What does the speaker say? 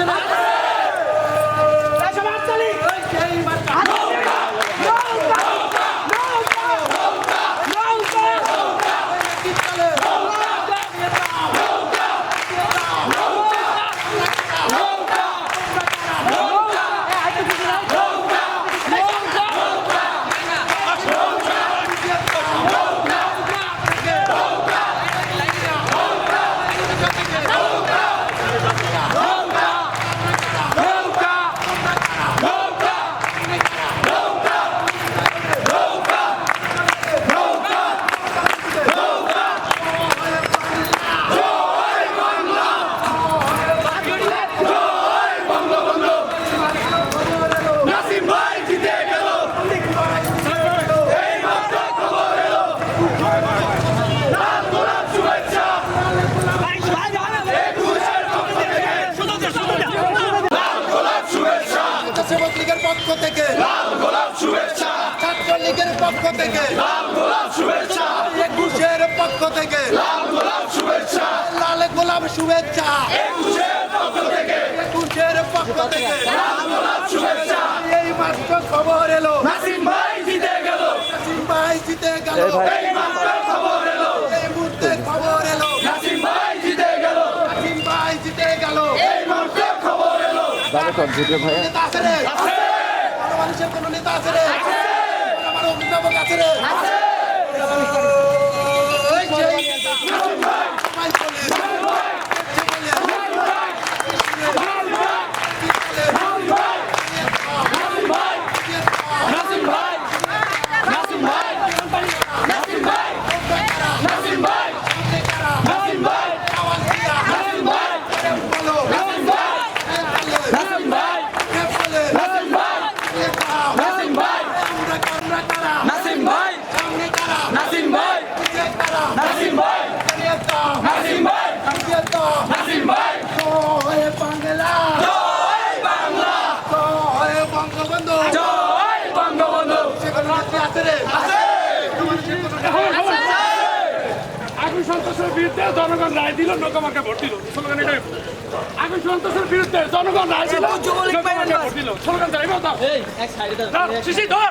আছে না পক্ষ থেকে। লাল গোলাপ শুভেচ্ছা। ছাত্র পক্ষ থেকে। লাল গোলাপ শুভেচ্ছা। একুশের পক্ষ থেকে। লাল গোলাপ শুভেচ্ছা। লাল গোলাপ শুভেচ্ছা। একুশের পক্ষ থেকে। একুশের পক্ষ থেকে। লাল গোলাপ শুভেচ্ছা। এই মাত্র খবর এলো। নাসিম ভাই জিতে গেল। নাসিম ভাই জিতে গেল। এই মাত্র খবর এলো। এই মুহূর্তে খবর এলো। নাসিম ভাই জিতে গেল। নাসিম ভাই জিতে গেল। এই মাত্র খবর এলো। নেতা আছে রে আছে মানুষের কোন নেতা আছে রে? আমার অভিভাবক আছে রে ওই সেই নেতা। ভাই বলে। বলে। নাসিম ভাই নাসিম ভাই নাসিম ভাই নাসিম ভাই নাসিম ভাই আওয়াজ দিয়া। নাসিম ভাই বলো। নাসিম ভাই নাসিম ভাই কে বলে? নাসিম ভাই নেতা। নাসিম ভাই আমরা কারা কারা? নাসিম ভাই সামনে কারা? নাসিম ভাই পিছে কারা? নাসিম ভাই নেতা। নাসিম ভাই নেতা। নাসিম ভাই জয় বাংলা জয় বাংলা জয় বঙ্গবন্ধু জয় বঙ্গবন্ধু সেখানে নেত্রী আছে রে আছে আগুন সন্তোষের বিরুদ্ধে জনগণ রায় দিল নৌকামাকে ভোট দিল স্লোগান এটাই আগুন সন্তোষের বিরুদ্ধে জনগণ রায় দিল। নৌকামাকে ভোট দিল স্লোগান যাইব তো শিশি ধর।